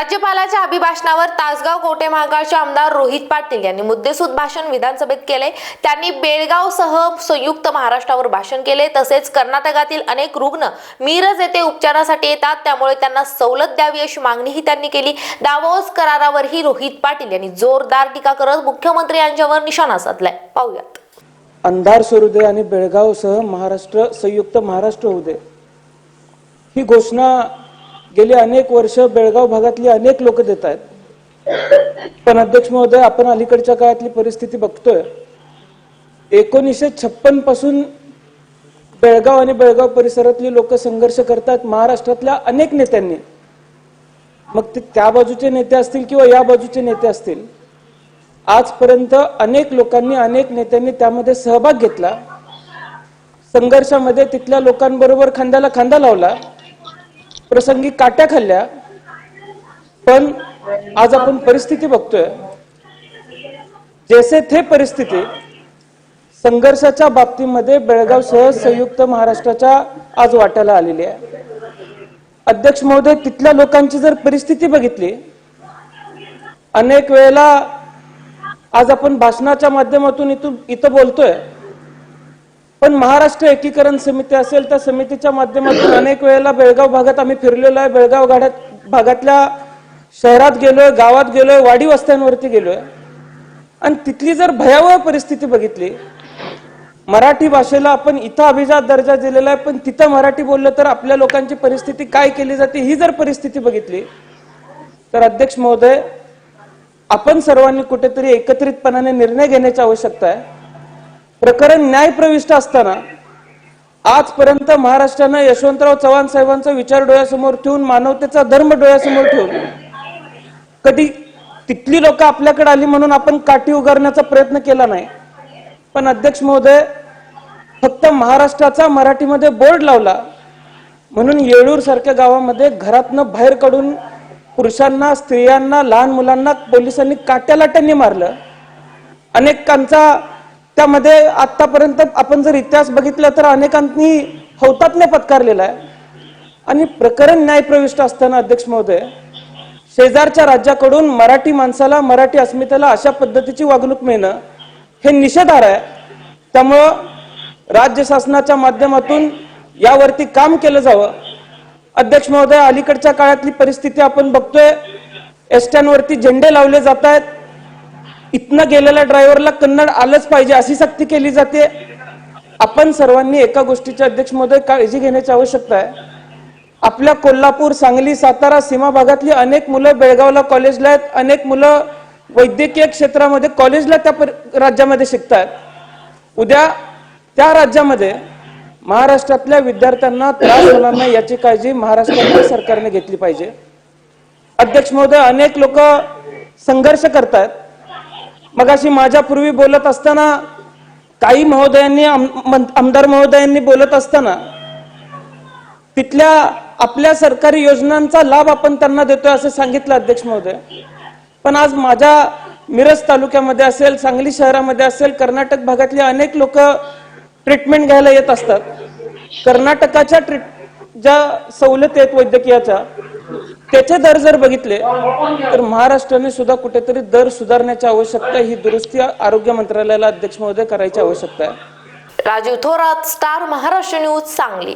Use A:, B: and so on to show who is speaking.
A: राज्यपालाच्या अभिभाषणावर तासगाव कोटे महाकाळचे आमदार रोहित पाटील यांनी मुद्देसूद भाषण विधानसभेत केले. त्यांनी बेळगावसह संयुक्त महाराष्ट्रावर भाषण केले. तसेच कर्नाटकातील अनेक रुग्ण मिरज येथे उपचारासाठी येतात. त्यामुळे त्यांना सवलत द्यावी अशी मागणीही त्यांनी केली. दावोस करारावरही रोहित पाटील यांनी जोरदार टीका करत मुख्यमंत्री यांच्यावर निशाणा साधलाय. पाहूयात.
B: अंधार सुरू दे आणि बेळगावसह महाराष्ट्र संयुक्त महाराष्ट्र होऊ दे. ही घोषणा गेली अनेक वर्ष बेळगाव भागातली अनेक लोक देत आहेत. पण अध्यक्ष महोदय आपण अलीकडच्या काळातली परिस्थिती बघतोय. एकोणीसशे छप्पनपासून बेळगाव आणि बेळगाव परिसरातली लोक संघर्ष करतात. महाराष्ट्रातल्या अनेक नेत्यांनी. मग ते त्या बाजूचे नेते असतील किंवा या बाजूचे नेते असतील आजपर्यंत अनेक लोकांनी अनेक नेत्यांनी त्यामध्ये सहभाग घेतला. संघर्षामध्ये तिथल्या लोकांबरोबर खांद्याला खांदा लावला. प्रसंगी काट्या खाल्ल्या. पण आज आपण परिस्थिती बघतोय. जैसे थे परिस्थिती संघर्षाच्या बाबतीमध्ये बेळगाव सह संयुक्त महाराष्ट्राच्या आज वाट्याला आलेली आहे. अध्यक्ष महोदय तिथल्या लोकांची जर परिस्थिती बघितली अनेक वेळेला आज आपण भाषणाच्या माध्यमातून इथून इथं बोलतोय. पण महाराष्ट्र एकीकरण समिती असेल त्या समितीच्या माध्यमातून अनेक वेळेला बेळगाव भागात आम्ही फिरलेलो आहे. बेळगाव गाड्यात भागातल्या शहरात गेलोय गावात गेलोय वाडी वस्त्यांवरती गेलोय. आणि तिथली जर भयावह परिस्थिती बघितली मराठी भाषेला आपण इथं अभिजात दर्जा दिलेला आहे पण तिथं मराठी बोललं तर आपल्या लोकांची परिस्थिती काय केली जाते ही जर परिस्थिती बघितली तर अध्यक्ष महोदय आपण सर्वांनी कुठेतरी एकत्रितपणाने निर्णय घेण्याची आवश्यकता आहे. प्रकरण न्याय प्रविष्ट असताना आजपर्यंत महाराष्ट्रानं यशवंतराव चव्हाण साहेबांचा विचार डोळ्यासमोर ठेवून मानवतेचा धर्म डोळ्यासमोर ठेवून कधी तिथली लोक आपल्याकडे आली म्हणून आपण काठी उगारण्याचा प्रयत्न केला नाही. पण अध्यक्ष महोदय फक्त महाराष्ट्राचा मराठीमध्ये बोर्ड लावला म्हणून येळूर सारख्या गावामध्ये घरातनं बाहेर काढून पुरुषांना स्त्रियांना लहान मुलांना पोलिसांनी काट्यालाट्यांनी मारलं. अनेकांचा त्यामध्ये आतापर्यंत आपण जर इतिहास बघितला तर अनेकांनी हौतात्म्य पत्कारलेला आहे. आणि प्रकरण न्यायप्रविष्ट असताना अध्यक्ष महोदय शेजारच्या राज्याकडून मराठी माणसाला मराठी अस्मितेला अशा पद्धतीची वागणूक मिळणं हे निषेधार आहे. त्यामुळं राज्य शासनाच्या माध्यमातून यावरती काम केलं जावं. अध्यक्ष महोदय अलीकडच्या काळातली परिस्थिती आपण बघतोय. एसट्यांवरती झेंडे लावले जात आहेत. इथनं गेलेल्या ड्रायव्हरला कन्नड आलंच पाहिजे अशी सक्ती केली जाते. आपण सर्वांनी एका गोष्टीच्या अध्यक्ष महोदय काळजी घेण्याची आवश्यकता आहे. आपल्या कोल्हापूर सांगली सातारा सीमा भागातली अनेक मुलं बेळगावला कॉलेजला आहेत. अनेक मुलं वैद्यकीय क्षेत्रामध्ये कॉलेजला त्या राज्यामध्ये शिकतात उद्या त्या राज्यामध्ये महाराष्ट्रातल्या विद्यार्थ्यांना त्रास होणार नाही याची काळजी महाराष्ट्रातल्या सरकारने घेतली पाहिजे. अध्यक्ष महोदय अनेक लोक संघर्ष करतात मगाशी माझ्यापूर्वी बोलत असताना काही महोदयांनी आमदार महोदयांनी बोलत असताना तिथल्या आपल्या सरकारी योजनांचा लाभ आपण त्यांना देतोय असं सांगितलं अध्यक्ष महोदय. पण आज माझ्या मिरज तालुक्यामध्ये असेल सांगली शहरामध्ये असेल कर्नाटक भागातले अनेक लोक ट्रीटमेंट घ्यायला येत असतात. कर्नाटकाच्या ट्रीट ज्या सवलती आहेत वैद्यकीयाच्या त्याचे दर जर बघितले तर महाराष्ट्राने सुद्धा कुठेतरी दर सुधारण्याची आवश्यकता ही दुरुस्ती आरोग्य मंत्रालयाला अध्यक्ष महोदय करायची आवश्यकता आहे.
A: Rajiv Thorat star Maharashtra news Sangli.